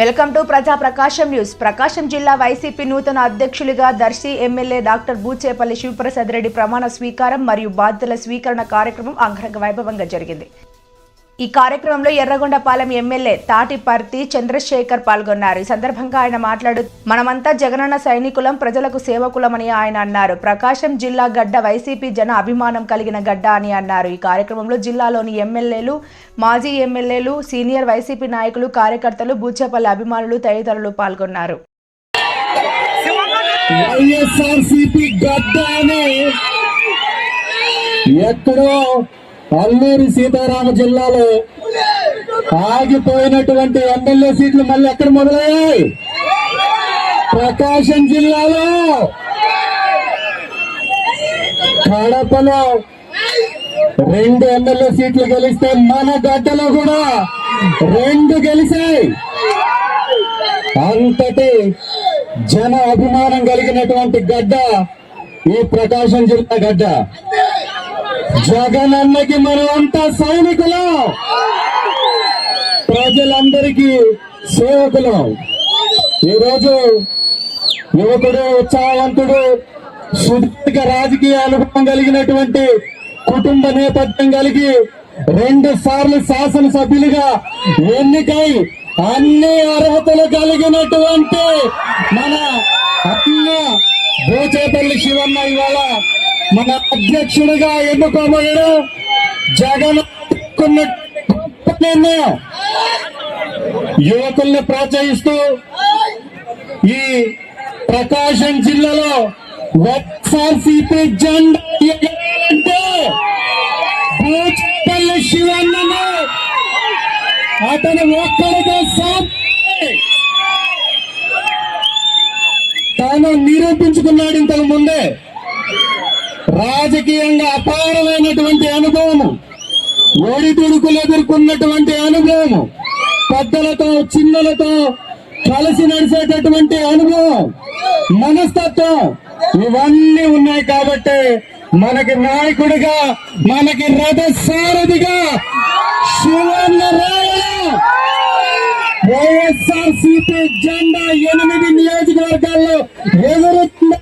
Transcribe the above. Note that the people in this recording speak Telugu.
వెల్కమ్ టు ప్రజా ప్రకాశం న్యూస్. ప్రకాశం జిల్లా వైసీపీ నూతన అధ్యక్షులుగా దర్శి ఎమ్మెల్యే డాక్టర్ బూచేపల్లి శివప్రసాద్ రెడ్డి ప్రమాణ స్వీకారం మరియు బాధ్యతల స్వీకరణ కార్యక్రమం అంగరంగ వైభవంగా జరిగింది. ఈ కార్యక్రమంలో ఎర్రగొండపాలెం ఎమ్మెల్యే తాటిపర్తి చంద్రశేఖర్ పాల్గొన్నారు. ఈ సందర్భంగా ఆయన మాట్లాడుతూ మనమంతా జగనన్న సైనికులం ప్రజలకు సేవకులమని ఆయన అన్నారు. ప్రకాశం జిల్లా గడ్డ వైసీపీ జన అభిమానం కలిగిన గడ్డ అని అన్నారు. ఈ కార్యక్రమంలో జిల్లాలోని ఎమ్మెల్యేలు మాజీ ఎమ్మెల్యేలు సీనియర్ వైసీపీ నాయకులు కార్యకర్తలు బూచేపల్లి అభిమానులు తదితరులు పాల్గొన్నారు. ఎక్కడో అల్లూరి సీతారామ జిల్లాలో ఆగిపోయినటువంటి ఎమ్మెల్యే సీట్లు మళ్ళీ ఎక్కడ మొదలయ్యాయి? ప్రకాశం జిల్లాలో. కడపలో రెండు ఎమ్మెల్యే సీట్లు గెలిస్తే మన గడ్డలో కూడా రెండు గెలిచాయి. అంతటి జన అభిమానం కలిగినటువంటి గడ్డ ఈ ప్రకాశం జిల్లా గడ్డ. జగనన్నకి అంతా సైనికులం. ప్రజలందరికీ సేవకులం. ఈరోజు యువకుడు ఉత్సాహవంతుడు సుదీర్ఘ రాజకీయ అనుభవం కలిగినటువంటి కుటుంబ నేపథ్యం కలిగి రెండు సార్లు శాసనసభ్యులుగా ఎన్నికై అన్ని అర్హతలు కలిగినటువంటి మన అన్న భూచేపల్లి శివన్న ఇవాళ మన అధ్యక్షుడిగా ఎన్నుకోబడడం జగన్ నిర్ణయం యువకుల్ని ప్రోత్సహిస్తూ ఈ ప్రకాశం జిల్లాలో వైఎస్ఆర్సీపీ జెండా ఎగరాలంటే శివన్నను అతను ఒక్కడిగా తాను నిరూపించుకున్నాడు ఇంతకు ముందే. రాజకీయంగా అపారమైనటువంటి అనుభవము. ఒడిదుడుకులు ఎదుర్కొన్నటువంటి అనుభవము. పెద్దలతో చిన్నలతో కలిసి నడిచేటటువంటి అనుభవం. మనస్తత్వం. ఇవన్నీ ఉన్నాయి కాబట్టి మనకి నాయకుడిగా మనకి రథసారథిగా శివన్న వైఎస్ఆర్ సిపి జెండా ఎనిమిది నియోజకవర్గాల్లో ఎగురుతున్న